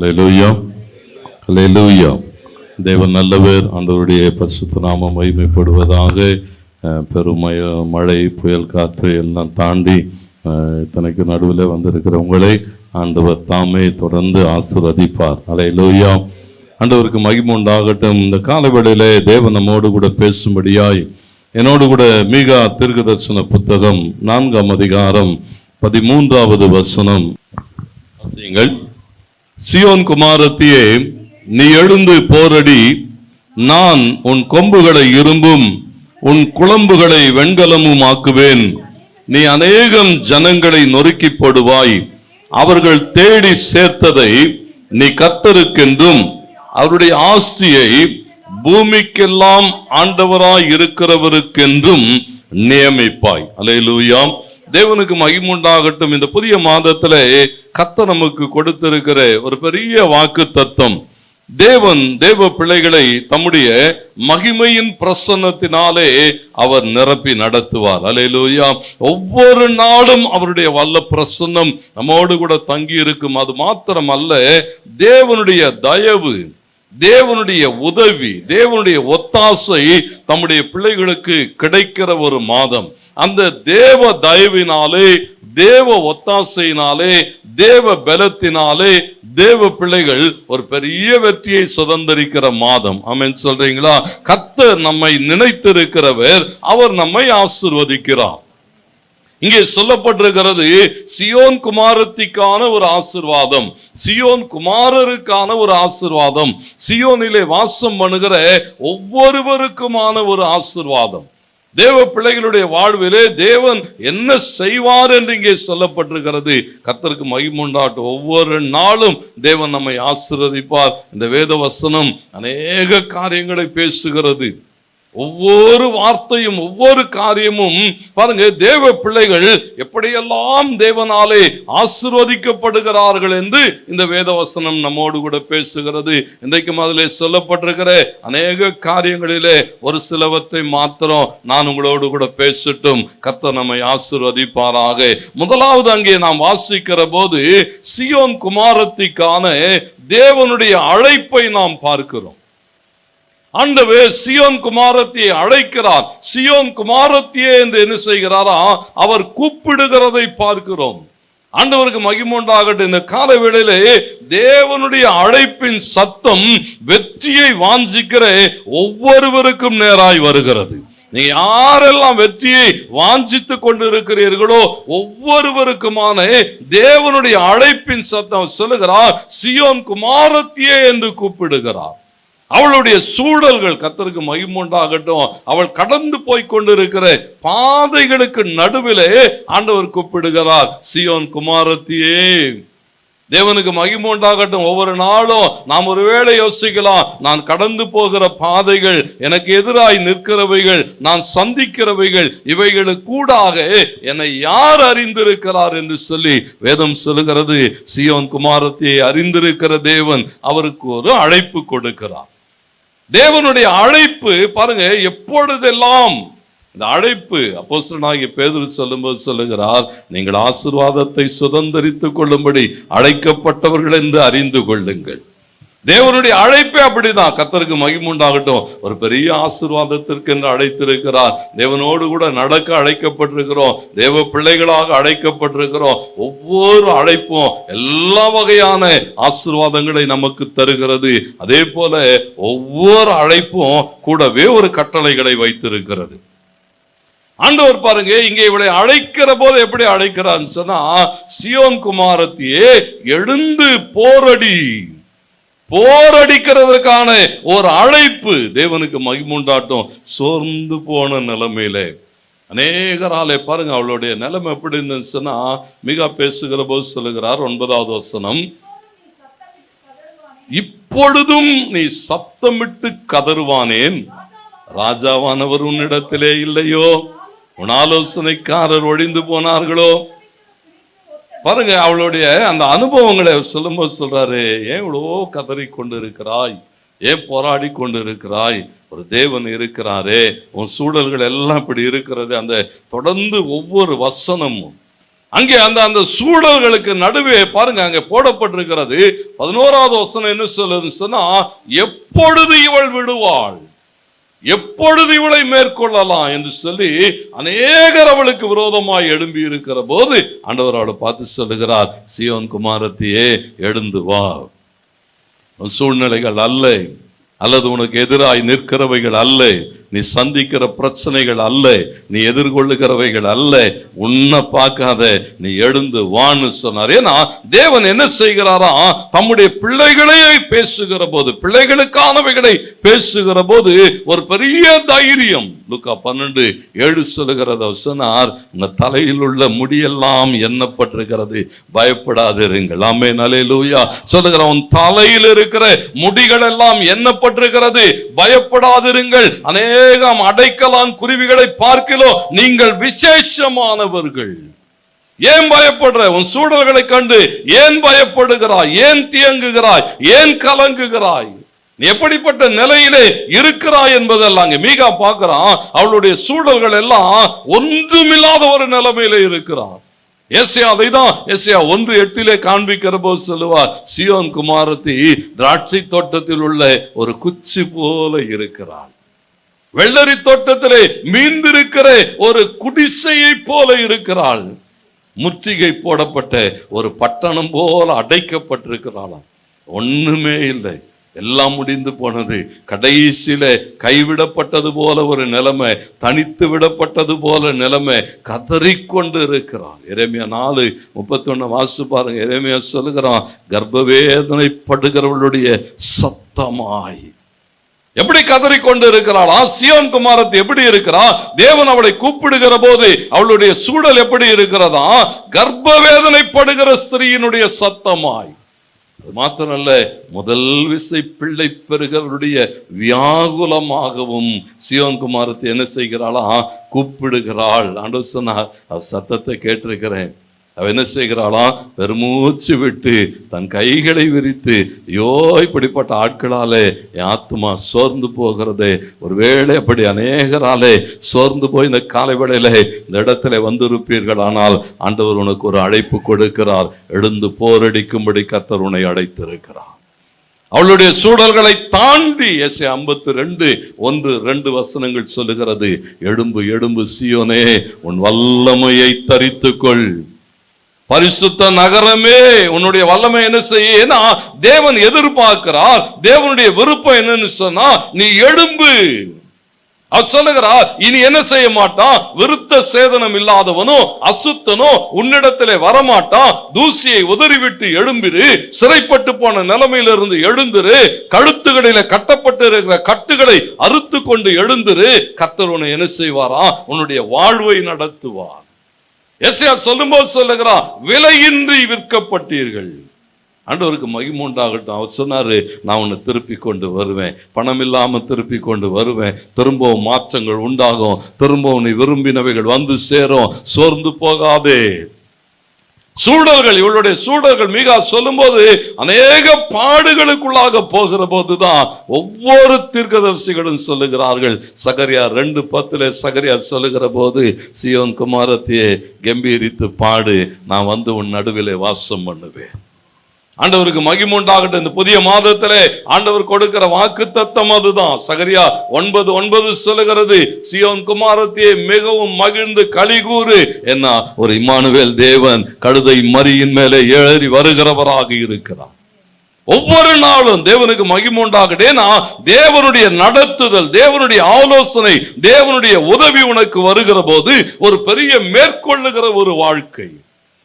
லூயா ஹalleluya தேவன் நல்லவர் ஆண்டவருடைய பரிசுத்த நாமம் மகிமைப்படுவதாக பெருமய மழை புயல் காற்று எல்லாம் தாண்டி அஹ், இத்தனைக்கு நடுவில் வந்திருக்கிறவங்களை ஆண்டவர் தாமே தொடர்ந்து ஆசீர்வதிப்பார். ஹalleluya ஆண்டவருக்கு மகிமை உண்டாகட்டும். இந்த காலவேளையிலே தேவன் நம்மோடு கூட பேசும்படியாய் என்னோடு கூட மீகா தீர்க்கதரிசன புத்தகம் நான்காம் அதிகாரம் பதிமூன்றாவது வசனம் சியோன் குமாரத்தியே நீ எழுந்து போரடி நான் உன் கொம்புகளை இரும்பும் உன் குழம்புகளை வெண்கலமும் ஆக்குவேன் நீ அநேகம் ஜனங்களை நொறுக்கி போடுவாய். அவர்கள் தேடி சேர்த்ததை நீ கத்தருக்கென்றும் அவருடைய ஆஸ்தியை பூமிக்கெல்லாம் ஆண்டவராய் இருக்கிறவருக்கென்றும் நியமிப்பாய். அலையிலூயாம் தேவனுக்கு மகிமுண்டாகட்டும். இந்த புதிய மாதத்துல கத்த நமக்கு கொடுத்திருக்கிற ஒரு பெரிய வாக்கு தத்துவம் தேவன் தேவ பிள்ளைகளை தம்முடைய மகிமையின் பிரசன்னத்தினாலே அவர் நிரப்பி நடத்துவார். அலையிலூயா ஒவ்வொரு நாளும் அவருடைய வல்ல பிரசன்னம் நம்மோடு கூட தங்கி இருக்கும். அது மாத்திரம் அல்ல தேவனுடைய தயவு தேவனுடைய உதவி தேவனுடைய ஒத்தாசை தம்முடைய பிள்ளைகளுக்கு கிடைக்கிற ஒரு மாதம். அந்த தேவ தயவினாலே தேவ ஒத்தாசையினாலே தேவ பலத்தினாலே தேவ பிள்ளைகள் ஒரு பெரிய வெற்றியை சுதந்திரிக்கிற மாதம். ஆமென். சொல்றீங்களா? கர்த்தர் நம்மை நினைத்திருக்கிறவர் அவர் நம்மை ஆசிர்வதிக்கிறார். இங்கே சொல்லப்பட்டிருக்கிறது சியோன் குமாரத்திக்கான ஒரு ஆசிர்வாதம். சியோன் குமாரருக்கான ஒரு ஆசிர்வாதம். சியோனிலே வாசம் பண்ணுகிற ஒவ்வொருவருக்குமான ஒரு ஆசிர்வாதம். தேவ பிள்ளைகளுடைய வாழ்விலே தேவன் என்ன செய்வார் என்று இங்கே சொல்லப்பட்டிருக்கிறது. கத்தருக்கு மகிமுண்டாட்டும் ஒவ்வொரு நாளும் தேவன் நம்மை ஆசீர்வதிப்பார். இந்த வேத வசனம் அநேக காரியங்களை பேசுகிறது. ஒவ்வொரு வார்த்தையும் ஒவ்வொரு காரியமும் பாருங்க தேவ பிள்ளைகள் எப்படியெல்லாம் தேவனாலே ஆசிர்வதிக்கப்படுகிறார்கள் என்று இந்த வேதவசனம் நம்மோடு கூட பேசுகிறது. இன்றைக்கும் அதில் சொல்லப்பட்டிருக்கிற அநேக காரியங்களிலே ஒரு சிலவற்றை மாத்திரம் நான் உங்களோடு கூட பேசட்டும். கத்த நம்மை ஆசிர்வதிப்பாராக. முதலாவது அங்கே நாம் வாசிக்கிற போது சியோன் குமாரத்திக்கான தேவனுடைய அழைப்பை நாம் பார்க்கிறோம். ஆண்டவே சியோன் குமாரத்தியை அழைக்கிறார். சியோன் குமாரத்தியே என்று என்ன செய்கிறாரா? அவர் கூப்பிடுகிறதை பார்க்கிறோம். ஆண்டவருக்கு மகிமுண்டாகட்டும் இந்த கால வேளையிலே தேவனுடைய அழைப்பின் சத்தம் வெற்றியை வாஞ்சிக்கிற ஒவ்வொருவருக்கும் நேராய் வருகிறது. நீங்க யாரெல்லாம் வெற்றியை வாஞ்சித்து கொண்டு இருக்கிறீர்களோ ஒவ்வொருவருக்குமான தேவனுடைய அழைப்பின் சத்தம் சொல்லுகிறார். சியோன் குமாரத்தியே என்று கூப்பிடுகிறார். அவளுடைய சூழல்கள் கத்தருக்கு மகிமுண்டாகட்டும். அவள் கடந்து போய் கொண்டிருக்கிற பாதைகளுக்கு நடுவிலே ஆண்டவர் கூப்பிடுகிறார். சியோன் குமாரத்தியே தேவனுக்கு மகிமுண்டாகட்டும். ஒவ்வொரு நாளும் நாம் ஒருவேளை யோசிக்கலாம். நான் கடந்து போகிற பாதைகள் எனக்கு எதிராய் நிற்கிறவைகள் நான் சந்திக்கிறவைகள் இவைகளுக்கூடாக என்னை யார் அறிந்திருக்கிறார் என்று சொல்லி வேதம் சொல்லுகிறது. சியோன் குமாரத்தை அறிந்திருக்கிற தேவன் அவருக்கு ஒரு அழைப்பு கொடுக்கிறார். தேவனுடைய அழைப்பு பாருங்க எப்பொழுதெல்லாம் இந்த அழைப்பு அப்போஸ்தலனாகிய பேதர் சொல்லும்போது சொல்லுகிறார் நீங்கள் ஆசீர்வாதத்தை சுதந்திரித்துக் கொள்ளும்படி அழைக்கப்பட்டவர்கள் என்று அறிந்து கொள்ளுங்கள். தேவனுடைய அழைப்பே அப்படிதான். கத்தருக்கு மகிமுண்டாகட்டும் ஒரு பெரிய ஆசிர்வாதத்திற்கு என்று அழைத்திருக்கிறார். தேவனோடு கூட நடக்க அழைக்கப்பட்டிருக்கிறோம். தேவ பிள்ளைகளாக அழைக்கப்பட்டிருக்கிறோம். ஒவ்வொரு அழைப்பும் எல்லா வகையான ஆசிர்வாதங்களை நமக்கு தருகிறது. அதே போல ஒவ்வொரு அழைப்பும் கூடவே ஒரு கட்டளைகளை வைத்திருக்கிறது. ஆண்டவர் பாருங்க இங்கே இவளை அழைக்கிற போது எப்படி அழைக்கிறான்னு சொன்னா சியோன் குமாரத்தியே எழுந்து போரடி. போரடிக்கிறதற்கான ஒரு அழைப்பு தேவனுக்கு மகிமுண்டாட்டும். சோர்ந்து போன நிலைமையில. அநேகராலே பாருங்க அவளுடைய நிலைமை எப்படி இருந்துச்சுன்னா சொன்னா மிக பேசுகிற போது சொல்லுகிறார் ஒன்பதாவது வசனம். இப்பொழுதும் நீ சத்தமிட்டு கதறுவானேன். ராஜாவானவர் உன்னிடத்திலே இல்லையோ? உன் ஆலோசனைக்காரர் ஒழிந்து போனார்களோ? பாருங்க அவளுடைய அந்த அனுபவங்களை சொல்லும்போது சொல்றாரு ஏன் இவ்வளோ கதறி கொண்டு இருக்கிறாய் ஏன் போராடி கொண்டு இருக்கிறாய் ஒரு தேவன் இருக்கிறாரே உன் சூழல்கள் எல்லாம் இப்படி இருக்கிறது. அந்த தொடர்ந்து ஒவ்வொரு வசனமும். அங்கே அந்த அந்த சூழல்களுக்கு நடுவே பாருங்க அங்கே போடப்பட்டிருக்கிறது. பதினோராவது வசனம் என்ன சொல்லுதுன்னு சொன்னா எப்பொழுது இவள் விடுவாள்? எப்பொழுது இவளை மேற்கொள்ளலாம் என்று சொல்லி அநேகர் அவளுக்கு விரோதமாய் எழும்பி இருக்கிற போது ஆண்டவர் அவளை பார்த்து சொல்லுகிறார் சியோன் குமாரத்தியே எழுந்து வா. சூழ்நிலைகள் அல்ல. அல்லது உனக்கு எதிராய் நிற்கிறவைகள் அல்ல. நீ சந்திக்கிற பிரச்சனைகள் அல்ல நீ எதிர்கொள்ளுகிறவைகள் அல்ல உன்னை பார்க்காத நீ எழுந்து வான்னு சொன்னார். ஏன்னா தேவன் என்ன செய்கிறாரா? தம்முடைய பிள்ளைகளே பேசுகிற போது பிள்ளைகளுக்கானவைகளை பேசுகிற போது ஒரு பெரிய தைரியம். லுக்கா பன்னெண்டு ஏழு சொல்லுகிறத சொன்னார் உங்க தலையில் உள்ள முடியெல்லாம் எண்ணப்பட்டிருக்கிறது. பயப்படாதிருங்கள். ஆமே நலே லூயா சொல்லுகிற உன் தலையில் இருக்கிற முடிகள் எல்லாம் எண்ணப்பட்டிருக்கிறது. பயப்படாதிருங்கள். அநேகம் அடைக்கலான் குருவிகளை பார்க்கிலோ நீங்கள் விசேஷமானவர்கள். ஏன் பயப்படுற? உன் சூழல்களை கண்டு ஏன் பயப்படுகிறாய்? ஏன் தியங்குகிறாய்? ஏன் கலங்குகிறாய்? நீ எப்படிப்பட்ட நிலையிலே இருக்கிறாய் என்பதெல்லாம் மீகா பார்க்கிறான். அவளுடைய சூழல்கள் எல்லாம் ஒன்றுமில்லாத ஒரு நிலைமையில இருக்கிறான். ஏசியா அதைதான் ஏசியா ஒன்று எட்டிலே காண்பிக்கிற போது சொல்லுவார் சியோன் குமாரத்தி திராட்சை தோட்டத்தில் உள்ள ஒரு குச்சி போல இருக்கிறாள். வெள்ளரி தோட்டத்திலே மீந்திருக்கிற ஒரு குடிசையை போல இருக்கிறாள். முற்றுகை போடப்பட்ட ஒரு பட்டணம் போல அடைக்கப்பட்டிருக்கிறாளாம். ஒண்ணுமே இல்லை. எல்லாம் முடிந்து போனது. கடைசியில கைவிடப்பட்டது போல ஒரு நிலைமை தனித்து விடப்பட்டது போல நிலைமை கதறிக்கொண்டு இருக்கிறான் இறைமையா நாலு முப்பத்தி வாசு பாருங்க. இறைமையா சொல்லுகிறான் கர்ப்பவேதனைப்படுகிறவளுடைய சத்தமாய் எப்படி கதறிக்கொண்டு இருக்கிறாள்? சியோன் குமாரத்து எப்படி இருக்கிறா? தேவன் அவளை கூப்பிடுகிற போது அவளுடைய சூழல் எப்படி இருக்கிறதா? கர்ப்ப வேதனைப்படுகிற ஸ்திரீயினுடைய சத்தமாய். அது மாத்திரமல்ல முதல் விசை பிள்ளை பெறுகிறவருடைய வியாகுலமாகவும் சியோன் குமாரத்தை என்ன செய்கிறாளா? கூப்பிடுகிறாள். ஆண்டு சொன்னா சத்தத்தை கேட்டிருக்கிறேன். அவ என்ன செய்கிறாளா? பெருமூச்சு விட்டு தன் கைகளை விரித்து ஐயோ இப்படிப்பட்ட ஆட்களாலே என் ஆத்மா சோர்ந்து போகிறதே. ஒருவேளை அப்படி அநேகராலே சோர்ந்து போய் இந்த காலை வேளையில இந்த இடத்துல வந்திருப்பீர்கள். ஆனால் ஆண்டவர் உனக்கு ஒரு அழைப்பு கொடுக்கிறார். எழுந்து போரடிக்கும்படி கத்தர் உன்னை அழைத்திருக்கிறார். அவளுடைய சூழல்களை தாண்டி எஸ் ஐம்பத்தி ரெண்டு ஒன்று ரெண்டு வசனங்கள் சொல்லுகிறது. எழும்பு எழும்பு சியோனே உன் வல்லமையை தரித்துக்கொள். பரிசுத்த நகரமே உன்னுடைய வல்லமை என்ன செய்ய? ஏன்னா தேவன் எதிர்பார்க்கிறார். தேவனுடைய விருப்பம் என்னன்னு சொன்னா நீ எழும்பு. சொல்லுகிறார் இனி என்ன செய்ய மாட்டான்? விருத்த சேதனம் இல்லாதவனும் அசுத்தனும் உன்னிடத்திலே வரமாட்டான். தூசியை உதறிவிட்டு எழும்பிரு. சிறைப்பட்டு போன நிலைமையிலிருந்து எழுந்திரு. கழுத்துகளில கட்டப்பட்டு இருக்கிற கட்டுகளை அறுத்து கொண்டு எழுந்திரு. கத்தர் உன்னை என்ன செய்வாரா? உன்னுடைய வாழ்வை நடத்துவார். எஸ்யா சொல்லும்போது சொல்லுகிறான் விலையின்றி விற்கப்பட்டீர்கள். ஆண்டவருக்கு மகிமை உண்டாகட்டும். அவர் சொன்னார் நான் உன்னை திருப்பி கொண்டு வருவேன். பணம் இல்லாமல் திருப்பி கொண்டு வருவேன். திரும்பவும் மாற்றங்கள் உண்டாகும். திரும்பவும் நீ விரும்பினவைகள் வந்து சேரும். சோர்ந்து போகாதே. சூழல்கள் இவளுடைய சூழல்கள் மிக சொல்லும்போது அநேக பாடுகளுக்குள்ளாக போகிற போதுதான் ஒவ்வொரு தீர்க்கதரிசிகளும் சொல்லுகிறார்கள். சகரியா ரெண்டு பத்துல சகரியா சொல்லுகிற போது சியோன் குமாரத்தையே கம்பீரித்து பாடு நான் வந்து உன் நடுவிலே வாசம் பண்ணுவேன். ஆண்டவருக்கு மகிமை உண்டாகட்டும். இந்த புதிய மாதத்திலே ஆண்டவர் கொடுக்கிற வாக்கு தத்தம் அதுதான். சகரியா ஒன்பது ஒன்பது சொல்லுகிறது சியோன் குமாரத்தையே மிகவும் மகிழ்ந்து கலிகூறு என்ன ஒரு இமானுவேல் தேவன் கழுதை மரியின் மேலே ஏறி வருகிறவராக இருக்கிறார். ஒவ்வொரு நாளும் தேவனுக்கு மகிமை உண்டாகட்டேனா தேவனுடைய நடத்துதல் தேவனுடைய ஆலோசனை தேவனுடைய உதவி உனக்கு வருகிற போது ஒரு பெரிய மேற்கொள்ளுகிற ஒரு வாழ்க்கை.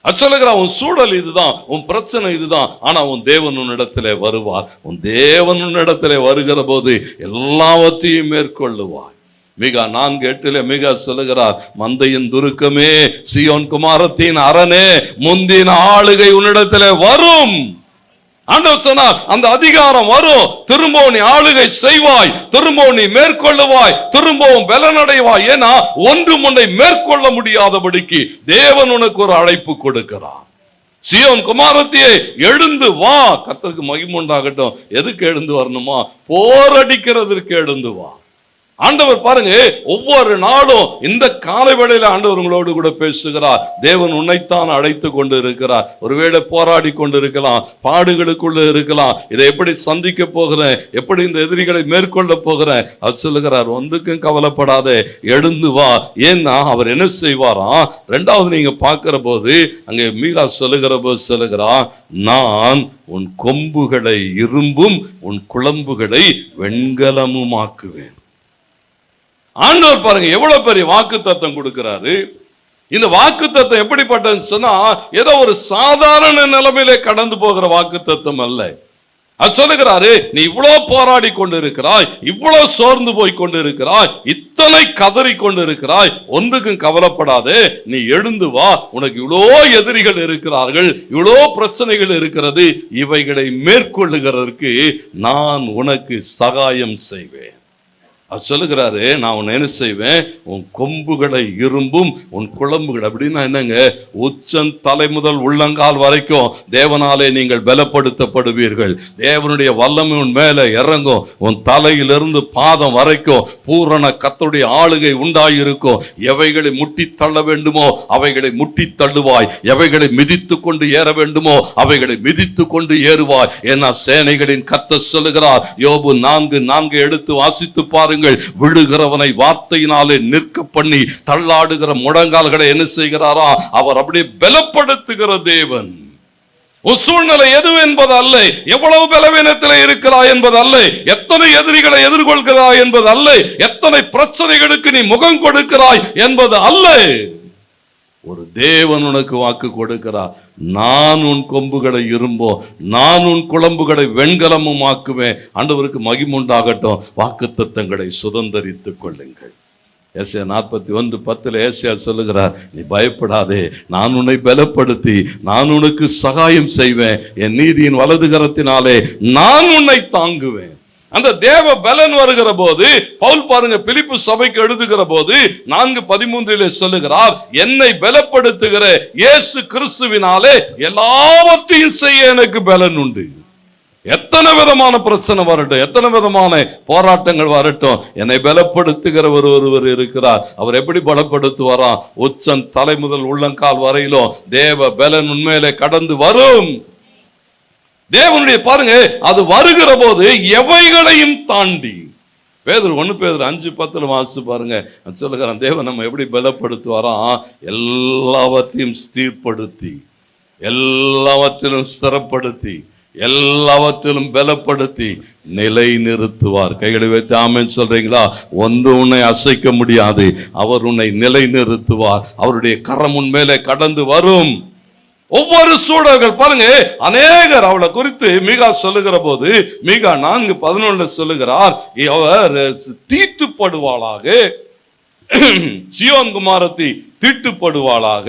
அது சொல்லுகிறான் உன் சூழல் இதுதான் உன் பிரச்சனை இதுதான் ஆனா உன் தேவன் உன்னிடத்துல வருவார். உன் தேவன் உன்னிடத்திலே வருகிற போது எல்லாவற்றையும் மேற்கொள்ளுவார் மிக நான்கு எட்டில மிக சொல்லுகிறார் மந்தையின் துருக்கமே சியோன் குமாரத்தின் அரணே முந்தின ஆளுகை உன்னிடத்திலே வரும். ஆண்டவர் சொன்னார் அந்த அதிகாரம் வரும். திரும்பவும் நீ ஆளுகை செய்வாய் திரும்பவும் நீ மேற்கொள்ளுவாய் திரும்பவும் பலனடைவாய். ஏன்னா ஒன்று முன்னை மேற்கொள்ள முடியாதபடிக்கு தேவன் உனக்கு ஒரு அழைப்பு கொடுக்கிறார். சியோன் குமாரத்தியே எழுந்து வா. கர்த்தருக்கு மகிமுண்டாகட்டும் எதுக்கு எழுந்து வரணுமா? போரடிக்கிறதற்கு எழுந்து வா. ஆண்டவர் பாருங்க ஒவ்வொரு நாளும் இந்த காலை வேளையில ஆண்டவர் உங்களோடு கூட பேசுகிறார். தேவன் உன்னைத்தான் அழைத்து கொண்டு இருக்கிறார் ஒருவேளை போராடி கொண்டு இருக்கலாம் பாடுகளுக்குள்ள இருக்கலாம் இதை எப்படி சந்திக்க போகிறேன் எப்படி இந்த எதிரிகளை மேற்கொள்ள போகிறேன் அது சொல்லுகிறார் ஒன்றுக்கும் கவலைப்படாதே எழுந்து வா. ஏன்னா அவர் என்ன செய்வாராம் ரெண்டாவது நீங்க பார்க்கிற போது அங்கே மீகா சொல்லுகிற போது சொல்லுகிறார் நான் உன் கொம்புகளை இரும்பும் உன் குழம்புகளை வெண்கலமுமாக்குவேன். ஆண்டவர் பாருங்க எவ்வளவு பெரிய வாக்கு தத்தம் கொடுக்கிறாரு. இந்த வாக்கு தத்தம் எப்படிப்பட்டதுன்னு சொன்னா ஏதோ ஒரு சாதாரண நிலைமையிலே கடந்து போகிற வாக்கு தத்தம் அல்ல. அது சொல்லுகிறாரு நீ இவ்வளவு போராடி கொண்டு இருக்கிறாய் இவ்வளவு சோர்ந்து போய் கொண்டு இருக்கிறாய் இத்தனை கதறி கொண்டு இருக்கிறாய் ஒன்றுக்கும் கவலைப்படாதே நீ எழுந்து வா உனக்கு இவ்வளோ எதிரிகள் இருக்கிறார்கள் இவ்வளோ பிரச்சனைகள் இருக்கிறது இவைகளை மேற்கொள்ளுகிறதற்கு நான் உனக்கு சகாயம் செய்வேன். அவர் சொல்லுகிறாரு நான் உன்னை என்ன செய்வேன்? உன் கொம்புகளை இரும்பும் உன் குழம்புகள். அப்படின்னா என்னங்க? உச்சம் தலை முதல் உள்ளங்கால் வரைக்கும் தேவனாலே நீங்கள் பலப்படுத்தப்படுவீர்கள். தேவனுடைய வல்லமை உன் மேல இறங்கும். உன் தலையிலிருந்து பாதம் வரைக்கும் பூரண கத்தருடைய ஆளுகை உண்டாயிருக்கும். எவைகளை முட்டி தள்ள வேண்டுமோ அவைகளை முட்டி தள்ளுவாய். எவைகளை மிதித்து கொண்டு ஏற வேண்டுமோ அவைகளை மிதித்து கொண்டு ஏறுவாய். ஏன்னா சேனைகளின் கத்த சொல்லுகிறார் யோபு நான்கு நான்கு எடுத்து வாசித்து பாருங்கள். விழுகிறவனை வார்த்தையினாலே நிற்க பண்ணி தள்ளாடுகிற முழங்கால்களை என்ன செய்கிறாரா? அவர் அப்படியே பலப்படுத்துகிற தேவன். உன் சூழ்நிலை எது என்பது அல்ல. எவ்வளவு பலவீனத்தில் இருக்கிறாய் என்பது அல்ல. எத்தனை எதிரிகளை எதிர்கொள்கிறாய் என்பது அல்ல. எத்தனை பிரச்சனைகளுக்கு நீ முகம் கொடுக்கிறாய் என்பது அல்ல. ஒரு தேவன் உனக்கு வாக்கு கொடுக்கிறார். நான் உன் கொம்புகளை இரும்போ நான் உன் குழம்புகளை வெண்கலமும் ஆக்குவேன் ஆண்டவருக்கு மகிமுண்டாகட்டும். வாக்கு தத்தங்களை சுதந்தரித்துக் கொள்ளுங்கள். ஏசியா நாற்பத்தி ஒன்று பத்தில் ஏசியா சொல்லுகிறார் நீ பயப்படாதே. நான் உன்னை பலப்படுத்தி நான் உனக்கு சகாயம் செய்வேன். என் நீதியின் வலது கரத்தினாலே நான் உன்னை தாங்குவேன். அந்த தேவ பலன் வருகிற போது பவுல் பாருங்க பிலிப்பு சபைக்கு எழுதுகிற போது நான்கு பதிமூன்றிலே சொல்லுகிறார் என்னை பலப்படுத்துகிற இயேசு கிறிஸ்துவினாலே எல்லாவற்றையும் செய்ய எனக்கு பலன் உண்டு. எத்தனை விதமான பிரச்சனை வரட்டும் எத்தனை விதமான போராட்டங்கள் வரட்டும் என்னை பலப்படுத்துகிறவர் ஒருவர் இருக்கிறார். அவர் எப்படி பலப்படுத்துவாராம் உச்சன் தலை முதல் உள்ளங்கால் வரையிலும் தேவ பலன் உண்மையிலே கடந்து வரும். தேவனுடைய பாருங்க அது வருகிற போது எவைகளையும் தாண்டி. பேதர் ஒன்று பேதர் அஞ்சு பத்தில் வாசிச்சு பாருங்க. சொல்லுகிறான் தேவன் நம்ம எப்படி பலப்படுத்துவாராம் எல்லாவற்றையும் ஸ்திரப்படுத்தி எல்லாவற்றிலும் ஸ்திரப்படுத்தி எல்லாவற்றிலும் பலப்படுத்தி நிலை நிறுத்துவார் கைகளை வைத்து ஆமென் சொல்றீங்களா? ஒன்று உன்னை அசைக்க முடியாது அவர் உன்னை நிலை நிறுத்துவார் அவருடைய கரம் உன் மேலே கடந்து வரும். ஒவ்வொரு சூழல்கள் பாருங்க அநேகர் அவளை குறித்து மீகா சொல்லுகிற போது மீகா நான்கு பதினொன்று சொல்லுகிறார் அவர் தீட்டுப்படுவாளாக சியோன் குமாரத்தி தீட்டுப்படுவாளாக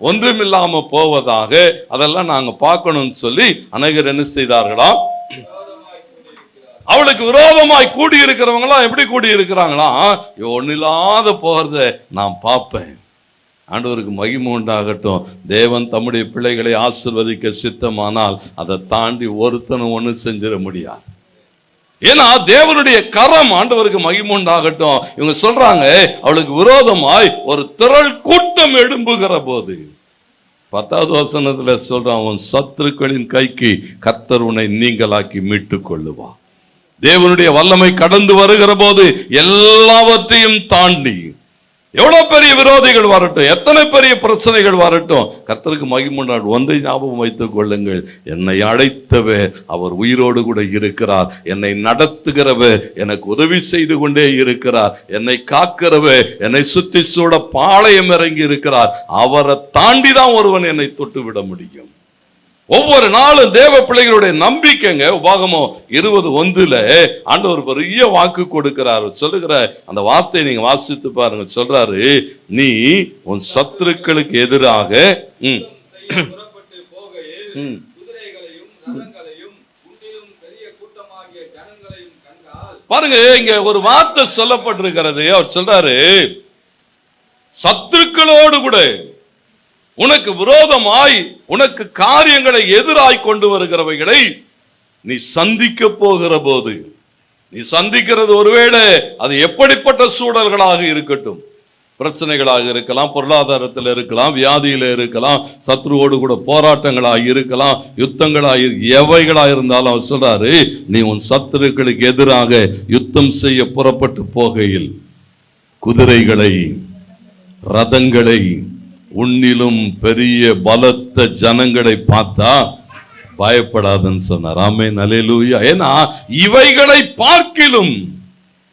ஒன்றுமில்லாம போவதாக அதெல்லாம் நாங்க பார்க்கணும்னு சொல்லி அநேகர் என்ன செய்தார்களா? அவளுக்கு விரோதமாய் கூடி இருக்கிறவங்களாம் எப்படி கூடி இருக்கிறாங்களா ஒன்னில்லாத போறத நான் பார்ப்பேன். ஆண்டவருக்கு மகிமை உண்டாகட்டும். தேவன் தம்முடைய பிள்ளைகளை ஆசிர்வதிக்க சித்தமானால் அதை தாண்டி ஒருத்தனும் ஒன்று செஞ்சிட முடியாது. ஏன்னா தேவனுடைய கரம் ஆண்டவருக்கு மகிமை உண்டாகட்டும். இவங்க சொல்றாங்க அவளுக்கு விரோதமாய் ஒரு திரள் கூட்டம் எழும்புகிற போது. பத்தாவது வசனத்துல சொல்றான் உன் சத்துருக்களின் கைக்கு கத்தர் உன்னை நீங்களாக்கி மீட்டு கொள்ளுவா தேவனுடைய வல்லமை கடந்து வருகிற போது எல்லாவற்றையும் தாண்டி எவ்வளவு பெரிய விரோதிகள் வரட்டும் எத்தனை பெரிய பிரச்சனைகள் வரட்டும். கர்த்தருக்கு மகிமுண்டாடு ஒன்றை ஞாபகம் வைத்துக் கொள்ளுங்கள். என்னை அழைத்தவர் அவர் உயிரோடு கூட இருக்கிறார். என்னை நடத்துகிறவர் எனக்கு உதவி செய்து கொண்டே இருக்கிறார். என்னை காக்கிறவர் என்னை சுத்தி சூட பாளையம் இறங்கி இருக்கிறார். அவரை தாண்டி தான் ஒருவன் என்னை தொட்டு விட முடியும். ஒவ்வொரு நாளும் தேவ பிள்ளைகளுடைய நம்பிக்கைங்க உபாகமோ இருபது ஒன்றுல ஆண்டவர் பெரிய வாக்கு கொடுக்கிறாரு. சொல்லுகிற அந்த வார்த்தையை நீங்க வாசித்து பாருங்க. சொல்றாரு நீ உன் சத்துருக்களுக்கு எதிராக பாருங்க இங்க ஒரு வார்த்தை சொல்லப்பட்டிருக்கிறது. அவர் சொல்றாரு சத்துருக்களோடு கூட உனக்கு விரோதமாய் உனக்கு காரியங்களை எதிராய் கொண்டு வருகிறவைகளை நீ சந்திக்க போகிற போது நீ சந்திக்கிறது ஒருவேளை அது எப்படிப்பட்ட சூழல்களாக இருக்கட்டும். பிரச்சனைகளாக இருக்கலாம் பொருளாதாரத்தில் இருக்கலாம் வியாதியில் இருக்கலாம் சத்ருவோடு கூட போராட்டங்களாக இருக்கலாம் யுத்தங்களாக இரு- எவைகளாக இருந்தாலும் அவர் சொல்றாரு நீ உன் சத்துருக்களுக்கு எதிராக யுத்தம் செய்ய புறப்பட்டு போகையில் குதிரைகளை ரதங்களை உன்னிலும் பெரிய பலத்த ஜனங்களை பார்த்தா பயப்படாதுன்னு சொன்னார். ஆமே நலேலூயா ஏன்னா இவைகளை பார்க்கிலும்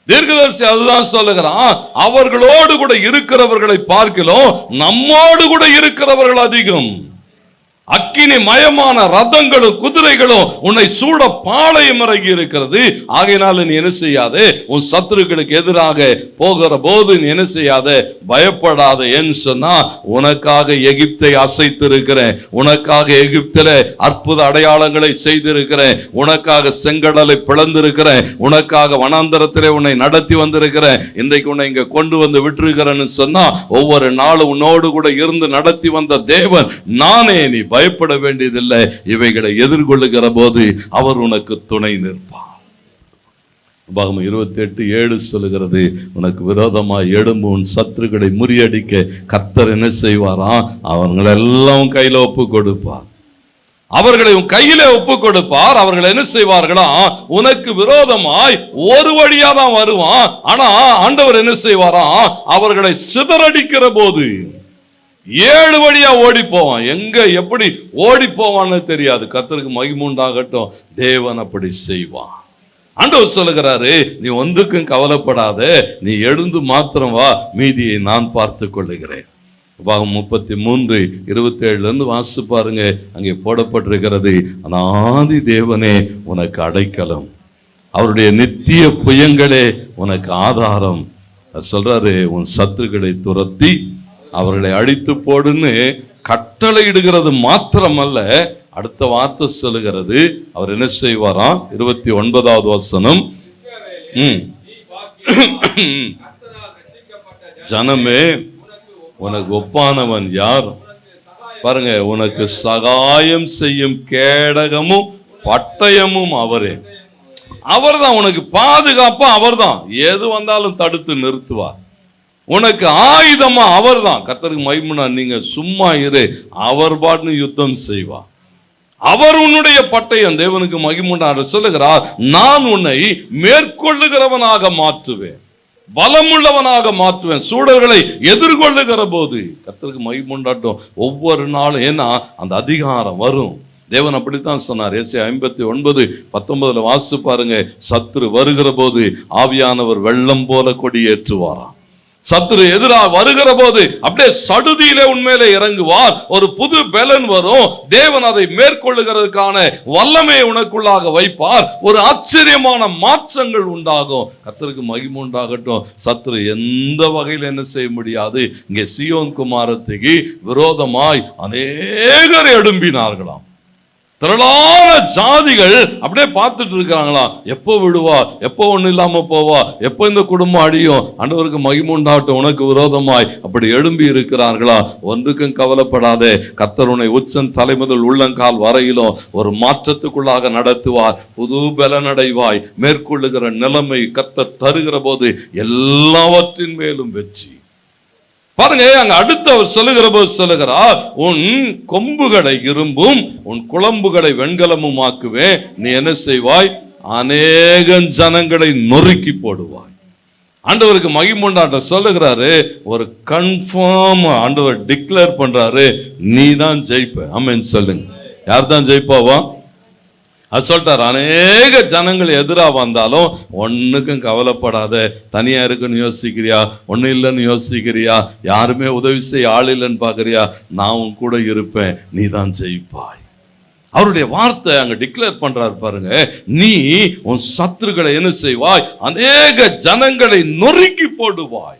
தீர்க்கதரிசி அதுதான் சொல்லுகிறான். அவர்களோடு கூட இருக்கிறவர்களை பார்க்கிலும் நம்மோடு கூட இருக்கிறவர்கள் அதிகம். அக்கினி மயமான ரதங்களும் குதிரைகளும் உன்னை சூட பாளையம் இறங்கி இருக்கிறது. ஆகையினால நீ என்ன செய்யாதே? உன் சத்துருக்களுக்கு எதிராக போகிற போது நீ என்ன செய்யாத? பயப்படாத ஏன்னு சொன்னா உனக்காக எகிப்தை அசைத்திருக்கிறேன். உனக்காக எகிப்தில அற்புத அடையாளங்களை செய்திருக்கிறேன். உனக்காக செங்கடலை பிளந்திருக்கிறேன். உனக்காக வனாந்தரத்திலே உன்னை நடத்தி வந்திருக்கிறேன். இன்றைக்கு உன்னை இங்க கொண்டு வந்து விட்டுருக்கிறேன்னு சொன்னா ஒவ்வொரு நாளும் உன்னோடு கூட இருந்து நடத்தி வந்த தேவன் நானே நீ. பயப்பட வேண்டியதில்லை. இவைகளை எதிர்கொள்ளுகிற போது அவர் உனக்கு துணை நிற்பார். பாகம் இருபத்தி எட்டு ஏழு சொல்லுகிறது உனக்கு விரோதமாய் எழும்பு உன் சத்துருக்களை முறியடிக்க கத்தர் என்ன செய்வாராம் அவங்களெல்லாம் கையில ஒப்பு கொடுப்பார். அவர்களை உன் கையிலே ஒப்பு கொடுப்பார். அவர்கள் என்ன செய்வார்களா? உனக்கு விரோதமாய் ஒரு வழியா தான் வருவான். ஆனா ஆண்டவர் என்ன செய்வாராம் அவர்களை சிதறடிக்கிற போது ஏழு வழியா ஓடி போவான். எங்க எப்படி ஓடி போவான்னு தெரியாது. கத்தருக்கு மகிமுண்டாகட்டும் தேவன் அப்படி செய்வான். ஆண்டவர் சொல்லுகிறாரு நீ ஒன்றுக்கும் கவலைப்படாத. நீ எழுந்து மாத்திரம் வா. மீதியை நான் பார்த்து கொள்ளுகிறேன். பாகம் முப்பத்தி மூன்று இருபத்தி ஏழுலேருந்து இருந்து பாருங்க. அங்கே போடப்பட்டிருக்கிறது அனாதி தேவனே உனக்கு அடைக்கலம். அவருடைய நித்திய புயங்களே உனக்கு ஆதாரம். சொல்றாரு உன் சத்துருக்களை துரத்தி அவர்களை அழித்து போடுன்னு கட்டளையிடுகிறது மாத்திரமல்ல அடுத்த வார்த்தை சொல்லுகிறது. அவர் என்ன செய்வாராம்? இருபத்தி ஒன்பதாவது வசனம். ம். ஜனமே உனக்கு ஒப்பானவன் யார்? பாருங்க உனக்கு சகாயம் செய்யும் கேடகமும் பட்டயமும் அவரே. தான் உனக்கு பாதுகாப்பா அவர்தான். எது வந்தாலும் தடுத்து நிறுத்துவார். உனக்கு ஆயுதமா அவர்தான். கர்த்தருக்கு மைமுனா நீங்க சும்மா இரு. அவர் பாட்னு யுத்தம் செய்வா. அவர் உன்னுடைய பட்டயம் தேவனுக்கு மகிமுண்டார் சொல்லுகிறார். நான் உன்னை மேற்கொள்ளுகிறவனாக மாற்றுவேன். பலமுள்ளவனாக மாற்றுவேன். சூழல்களை எதிர்கொள்ளுகிற போது கத்தருக்கு மகிமுண்டாட்டும் ஒவ்வொரு நாளும் ஏன்னா அந்த அதிகாரம் வரும். தேவன் அப்படித்தான் சொன்னார். எஸ் ஐம்பத்தி ஒன்பது பத்தொன்பதுல வாசிச்சு பாருங்க. சத்துரு வருகிற போது ஆவியானவர் வெள்ளம் போல கொடியேற்றுவாராம். சத்துரு எதிராக வருகிற போது அப்படியே சடுதியிலே உண்மையிலே இறங்குவார். ஒரு புது பலன் வரும். தேவன் அதை மேற்கொள்ளுகிறதுக்கான வல்லமையை உனக்குள்ளாக வைப்பார். ஒரு ஆச்சரியமான மாற்றங்கள் உண்டாகும். கத்தருக்கு மகிமை உண்டாகட்டும். சத்துரு எந்த வகையில் என்ன செய்ய முடியாது. இங்கே சியோன் குமாரத்துக்கு விரோதமாய் அநேகர் எழும்பினார்களாம். திரளான ஜாதிகள் அப்படியே பார்த்துட்டு இருக்கிறாங்களா? எப்போ விடுவா? எப்போ ஒன்றும் இல்லாமல் போவா? எப்போ இந்த குடும்பம் அடியும் அண்டவருக்கு மகிமுண்டாட்டும் உனக்கு விரோதமாய் அப்படி எழும்பி இருக்கிறார்களா? ஒன்றுக்கும் கவலைப்படாதே. கத்தருனை உச்சன் தலைமுதல் உள்ளங்கால் வரையிலும் ஒரு மாற்றத்துக்குள்ளாக நடத்துவார். புது பலனடைவாய். மேற்கொள்ளுகிற நிலைமை கத்த தருகிற போது எல்லாவற்றின் மேலும் வெற்றி. பாருங்க அங்க அடுத்து அவர் சொல்லுகிற போது சொல்லுகிறார் உன் கொம்புகளை இரும்பும் உன் குழம்புகளை வெண்கலமும் ஆக்குவேன் நீ என்ன செய்வாய்? அநேக ஜனங்களை நொறுக்கி போடுவாய். ஆண்டவருக்கு மகிமுண்டாட்ட சொல்லுகிறாரு ஒரு கன்ஃபார்ம் ஆண்டவர் டிக்ளேர் பண்றாரு நீ தான் ஜெயிப்ப. ஆமேன்னு சொல்லுங்க. யார் தான் ஜெயிப்பாவா? அது சொல்லிட்டார் அநேக ஜனங்கள் எதிராக வந்தாலும் ஒன்றுக்கும் கவலைப்படாத. தனியாக இருக்குன்னு யோசிக்கிறியா? ஒன்றும் இல்லைன்னு யோசிக்கிறியா? யாருமே உதவி செய்ய ஆள் இல்லைன்னு பார்க்குறியா நான் உன் கூட இருப்பேன். நீ தான் ஜெயிப்பாய். அவருடைய வார்த்தை அங்க டிக்ளேர் பண்றாரு பாருங்க. நீ உன் சத்துருக்களை என்ன செய்வாய்? அநேக ஜனங்களை நொறுக்கி போடுவாய்.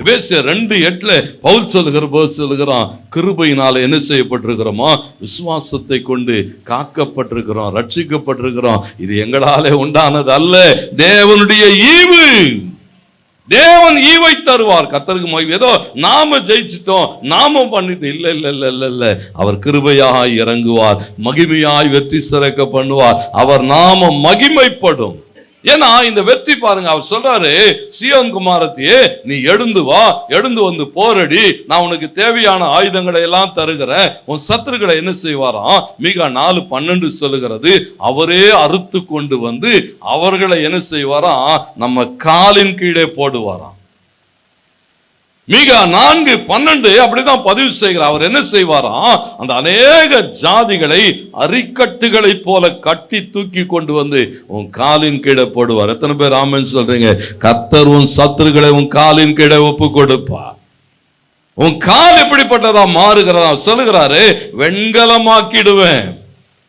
எபேசியர் ரெண்டு எட்டில் பவுல் சொல்லுகிற போது சொல்லுகிறான் கிருபையினால் என்ன செய்யப்பட்டிருக்கிறோமோ விசுவாசத்தை கொண்டு காக்கப்பட்டிருக்கிறோம் ரட்சிக்கப்பட்டிருக்கிறோம். இது எங்களாலே உண்டானது அல்ல தேவனுடைய ஈவு. தேவன் ஈவை தருவார். கத்தருக்கு மகிமை. ஏதோ நாம ஜெயிச்சிட்டோம் நாம பண்ணிட்டு இல்ல இல்ல இல்ல இல்ல இல்ல. அவர் கிருபையாய் இறங்குவார் மகிமையாய் வெற்றி சிறக்க பண்ணுவார். அவர் நாம மகிமைப்படும். ஏன்னா இந்த வெற்றி பாருங்க அவர் சொல்றாரு சியோன் குமாரத்தியே நீ எழுந்து வா எழுந்து வந்து போரடி நான் உனக்கு தேவையான ஆயுதங்களை எல்லாம் தருகிறேன். உன் சத்துருக்களை என்ன செய்வாராம்? மிக நாலு பன்னெண்டு சொல்லுகிறது. அவரே அறுத்து கொண்டு வந்து அவர்களை என்ன செய்வாராம்? நம்ம காலின் கீழே போடுவாராம். மீகா நான்கு பன்னெண்டு அப்படிதான் பதிவு செய்கிறார். அவர் என்ன செய்வாராம் அந்த அநேக ஜாதிகளை அரிக்கட்டுகளை போல கட்டி தூக்கி கொண்டு வந்து உன் காலின் கீழே போடுவார். எத்தனை பேர் ஆமன் சொல்றீங்க? கத்தர் உன் சத்துருக்களை உன் காலின் கீழே ஒப்பு கொடுப்பார். உன் கால் எப்படிப்பட்டதா மாறுகிறதா சொல்லுகிறாரு? வெண்கலமாக்கிடுவேன்.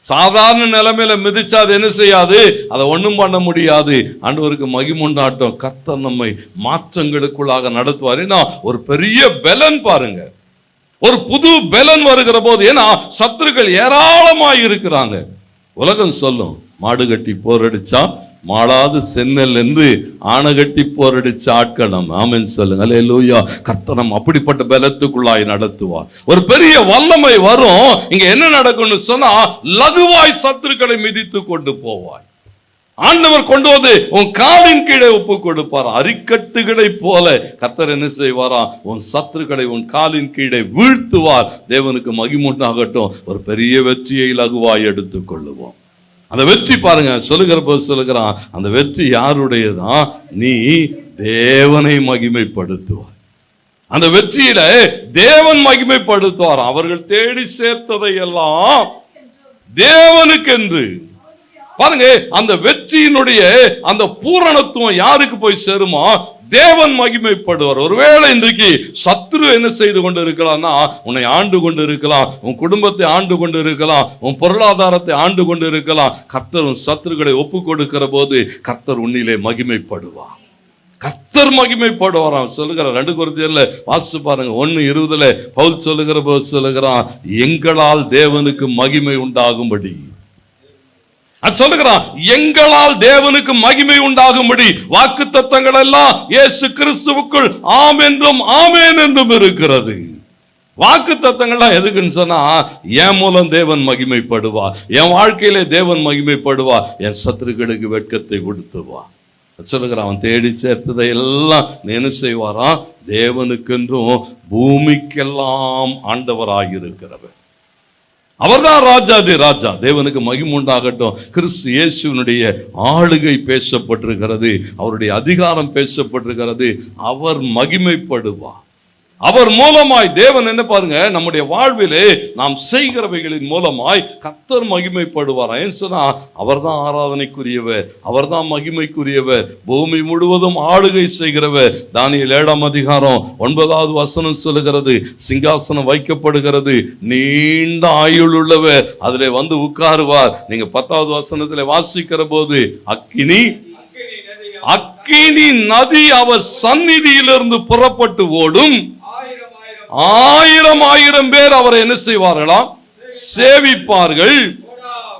சாதாரண நிலைமையில மிதிச்சா அது என்ன செய்யாது? அதை ஒன்றும் பண்ண முடியாது. ஆண்டவருக்கு மகிமுண்டாட்டம் கர்த்தர் நம்மை மாற்றங்களுக்குள்ளாக நடத்துவார். ஏன்னா ஒரு பெரிய பெலன் பாருங்க. ஒரு புது பெலன் வருகிற போது ஏன்னா சத்துருக்கள் ஏராளமாக இருக்கிறாங்க. உலகம் சொல்லும் மாடு கட்டி போரடிச்சா மாளாது சென்னல் என்று ஆணகட்டி போரடிச்ச ஆட்கள் நம்ம சொல்லுங்க. அல்ல லூயா கர்த்தனம் அப்படிப்பட்ட பலத்துக்குள்ளாய் நடத்துவார். ஒரு பெரிய வல்லமை வரும். இங்க என்ன நடக்கும்னு சொன்னா லகுவாய் சத்துருக்களை மிதித்து கொண்டு போவாய். ஆண்டவர் கொண்டு வந்து உன் காலின் கீழே ஒப்பு கொடுப்பார்? அரிக்கட்டுகளை போல கர்த்தர் என்ன செய்வாராம் உன் சத்துருக்களை உன் காலின் கீழே வீழ்த்துவார். தேவனுக்கு மகிமுண்டாகட்டும் ஒரு பெரிய வெற்றியை லகுவாய் எடுத்துக் கொள்ளுவோம். அந்த வெற்றி பாருங்க சொல்லுகிற போது சொல்லுகிறான் அந்த வெற்றி யாருடையதான்? நீ தேவனை மகிமைப்படுத்துவார் அந்த வெற்றியில தேவன் மகிமைப்படுத்துவார். அவர்கள் தேடி சேர்த்ததை எல்லாம் தேவனுக்கென்று. பாருங்க அந்த வெற்றியினுடைய அந்த பூரணத்துவம் யாருக்கு போய் சேருமா? தேவன் மகிமைப்படுவார். ஒருவேளை இன்றைக்கு சத்ரு என்ன செய்து கொண்டு இருக்கலாம்னா உன்னை ஆண்டு கொண்டு இருக்கலாம் உன் குடும்பத்தை ஆண்டு கொண்டு இருக்கலாம் உன் பொருளாதாரத்தை ஆண்டு கொண்டு இருக்கலாம் கர்த்தர் உன் சத்துருக்களை ஒப்பு கொடுக்கிற போது கர்த்தர் உன்னிலே மகிமைப்படுவார். கர்த்தர் மகிமைப்படுவாராம். சொல்லுகிறார் ரெண்டு குருத்தியர்ல வாசு பாருங்க. ஒன்று இருபதுல பவுல் சொல்லுகிற போது சொல்லுகிறான் எங்களால் தேவனுக்கு மகிமை உண்டாகும்படி. அது சொல்லுகிறான் எங்களால் தேவனுக்கு மகிமை உண்டாகும்படி வாக்கு தத்தங்கள் எல்லாம் இயேசு கிறிஸ்துவுக்குள் ஆம் என்றும் ஆமேன் என்றும் இருக்கிறது. வாக்கு தத்தங்கள்லாம் எதுக்குன்னு சொன்னா என் மூலம் தேவன் மகிமைப்படுவா என் வாழ்க்கையிலே தேவன் மகிமைப்படுவா என் சத்துருக்களுக்கு வெட்கத்தை கொடுத்துவா சொல்லுகிறான் அவன் தேடி சேர்த்ததை எல்லாம் என்ன செய்வாராம். தேவனுக்கென்றும் பூமிக்கெல்லாம் ஆண்டவராக இருக்கிறவன் அவர்தான் ராஜாதி ராஜா. தேவனுக்கு மகிமுண்டாகட்டும் கிறிஸ்து இயேசுவனுடைய ஆளுகை பேசப்பட்டிருக்கிறது. அவருடைய அதிகாரம் பேசப்பட்டிருக்கிறது. அவர் மகிமைப்படுவார். அவர் மூலமாய் தேவன் என்ன பாருங்க நம்முடைய வாழ்விலே நாம் செய்கிறவைகளின் மூலமாய் கத்தர் மகிமைப்படுவார். ஏன் சொன்னா அவர்தான் ஆராதனைக்குரியவர் அவர்தான் மகிமைக்குரியவர் பூமி முழுவதும் ஆளுகை செய்கிறவர். தானியல் ஏழாம் அதிகாரம் ஒன்பதாவது வசனம் சொல்லுகிறது சிங்காசனம் வைக்கப்படுகிறது நீண்ட ஆயுள் உள்ளவர். அதிலே வந்து உட்காருவார். நீங்க பத்தாவது வசனத்தில் வாசிக்கிற போது அக்கினி அக்கினி நதி அவர் சந்நிதியிலிருந்து புறப்பட்டு ஓடும். ஆயிரம் ஆயிரம் பேர் அவரை என்ன செய்வார்களாம் சேவிப்பார்கள்.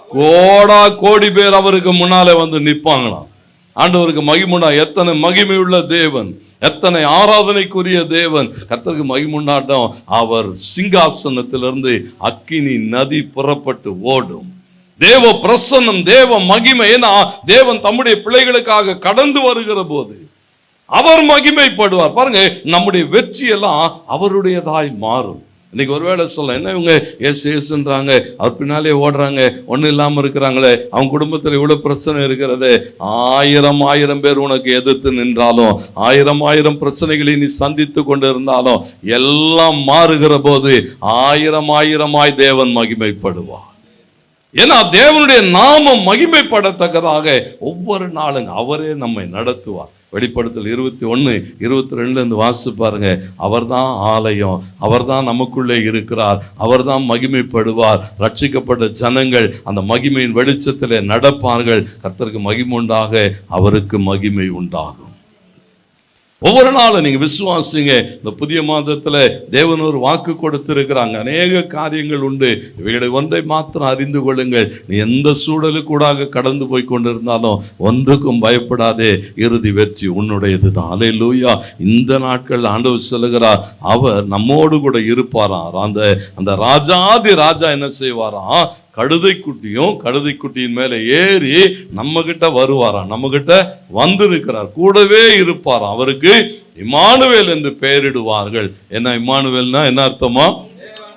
கோடா கோடி பேர் அவருக்கு முன்னாலே வந்து நிற்பாங்களாம். ஆண்டவருக்கு மகிமுண்டா எத்தனை மகிமையுள்ள தேவன். எத்தனை ஆராதனைக்குரிய தேவன். கர்த்தருக்கு மகிமுண்டாட்டம். அவர் சிங்காசனத்திலிருந்து அக்கினி நதி புறப்பட்டு ஓடும். தேவ பிரசன்னம் தேவ மகிமை ஏன்னா தேவன் தம்முடைய பிள்ளைகளுக்காக கடந்து வருகிற போது அவர் மகிமைப்படுவார். பாருங்க நம்முடைய வெற்றி எல்லாம் அவருடையதாய் மாறும். இன்னைக்கு ஒருவேளை சொல்ல என்ன இவங்க? எஸ் ஏசுன்றாங்க அவர் பின்னாலே ஓடுறாங்க ஒன்றும் இல்லாமல் இருக்கிறாங்களே அவங்க குடும்பத்தில் இவ்வளோ பிரச்சனை இருக்கிறது. ஆயிரம் ஆயிரம் பேர் உனக்கு எதிர்த்து நின்றாலும் ஆயிரம் ஆயிரம் பிரச்சனைகளை நீ சந்தித்து கொண்டு இருந்தாலும் எல்லாம் மாறுகிற போது ஆயிரம் ஆயிரமாய் தேவன் மகிமைப்படுவார். ஏன்னா தேவனுடைய நாமம் மகிமைப்படத்தக்கதாக ஒவ்வொரு நாளும் அவரே நம்மை நடத்துவார். வெளிப்படுத்தல் இருபத்தி ஒன்று இருபத்தி ரெண்டுலேருந்து வாசித்து பாருங்க. அவர் அவர்தான் ஆலயம் அவர்தான் நமக்குள்ளே இருக்கிறார் அவர்தான் மகிமைப்படுவார். ரட்சிக்கப்பட்ட ஜனங்கள் அந்த மகிமையின் வெளிச்சத்தில் நடப்பார்கள். கத்தருக்கு மகிமை உண்டாக அவருக்கு மகிமை உண்டாகும். ஒவ்வொரு நாளும் நீங்க விசுவாசிங்க. இந்த புதிய மாதத்துல தேவன் ஒரு வாக்கு கொடுத்திருக்கிறாங்க. அநேக காரியங்கள் உண்டு. இவைகளை ஒன்றை மாத்திரம் அறிந்து கொள்ளுங்கள். நீ எந்த சூழலுக்கூடாக கடந்து போய் கொண்டிருந்தாலும் ஒன்றுக்கும் பயப்படாதே. இறுதி வெற்றி உன்னுடையது தான் அலே லூயா இந்த நாட்கள் ஆண்டவர் சொல்லுகிறார். அவர் நம்மோடு கூட இருப்பாராம் அந்த அந்த ராஜாதி ராஜா என்ன செய்வாராம் கழுதை குட்டியும் கழுதை குட்டியின் மேலே ஏறி நம்ம கிட்ட வருவாராம். நம்ம கிட்ட வந்திருக்கிறார். கூடவே இருப்பாராம். அவருக்கு இமானுவேல் என்று பெயரிடுவார்கள். என்ன இமானுவேல்னா என்ன அர்த்தமா?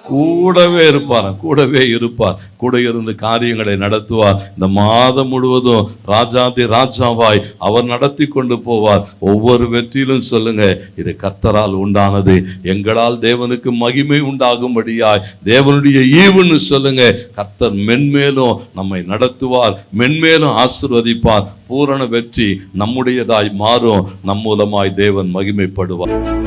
கூடவே இருப்பார் கூடவே இருப்பார் கூட இருந்து காரியங்களை நடத்துவார். இந்த மாதம் முழுவதும் ராஜாதி ராஜாவாய் அவர் நடத்தி கொண்டு போவார். ஒவ்வொரு வெற்றியிலும் சொல்லுங்க இது கர்த்தரால் உண்டானது. எங்களால் தேவனுக்கு மகிமை உண்டாகும்படியாய் தேவனுடைய ஈவுன்னு சொல்லுங்க. கர்த்தர் மென்மேலும் நம்மை நடத்துவார் மென்மேலும் ஆசிர்வதிப்பார். பூரண வெற்றி நம்முடையதாய் மாறும். நம் மூலமாய் தேவன் மகிமைப்படுவார்.